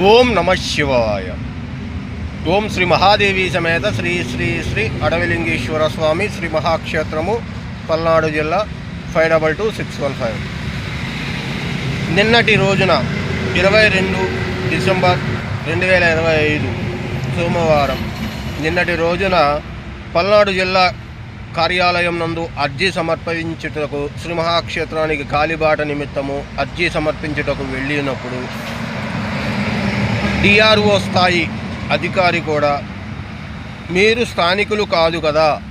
ఓం నమ శివాయ. ఓం శ్రీ మహాదేవి సమేత శ్రీ శ్రీ శ్రీ అడవిలింగేశ్వర స్వామి శ్రీ మహాక్షేత్రము పల్నాడు జిల్లా five double two six one five. నిన్నటి రోజున ఇరవై రెండు డిసెంబర్ రెండు వేల ఇరవై ఐదు సోమవారం నిన్నటి రోజున పల్నాడు జిల్లా కార్యాలయం నందు అర్జీ సమర్పించుటకు శ్రీ మహాక్షేత్రానికి కాలిబాట నిమిత్తము అర్జీ సమర్పించుటకు వెళ్ళినప్పుడు డిఆర్ఓ స్థాయి అధికారి కూడా. మీరు స్థానికులు కాదు కదా?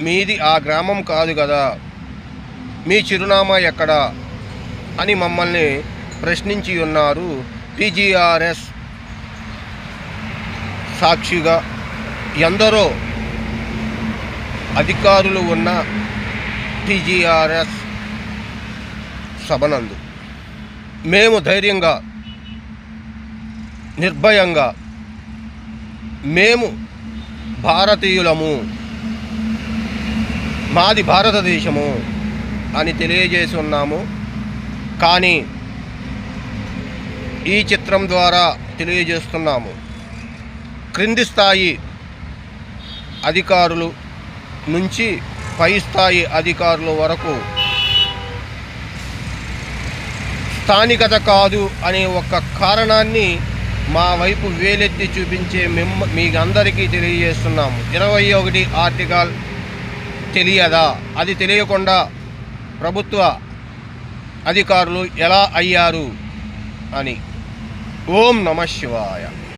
మీది ఆ గ్రామం కాదు కదా? మీ చిరునామా ఎక్కడ? అని మమ్మల్ని ప్రశ్నించి ఉన్నారు టీజీఆర్ఎస్ సాక్షిగా. ఎందరో అధికారులు ఉన్న టీజీఆర్ఎస్ సభనందు. మేము ధైర్యంగా నిర్భయంగా మేము భారతీయులము. మాది భారతదేశము అని తెలియజేసి ఉన్నాము కానీ ఈ చిత్రం ద్వారా తెలియజేస్తున్నాము. క్రింది స్థాయి అధికారులు నుంచి పై స్థాయి అధికారుల వరకు స్థానికత కాదు అనే ఒక కారణాన్ని మా వైపు వేలెత్తి చూపించే మిమ్మ మీ అందరికీ తెలియజేస్తున్నాము. ఇరవై ఒకటి ఆర్టికల్ తెలియదా? అది తెలియకుండా ప్రభుత్వ అధికారులు ఎలా అయ్యారు? అని. ఓం నమ శివాయ.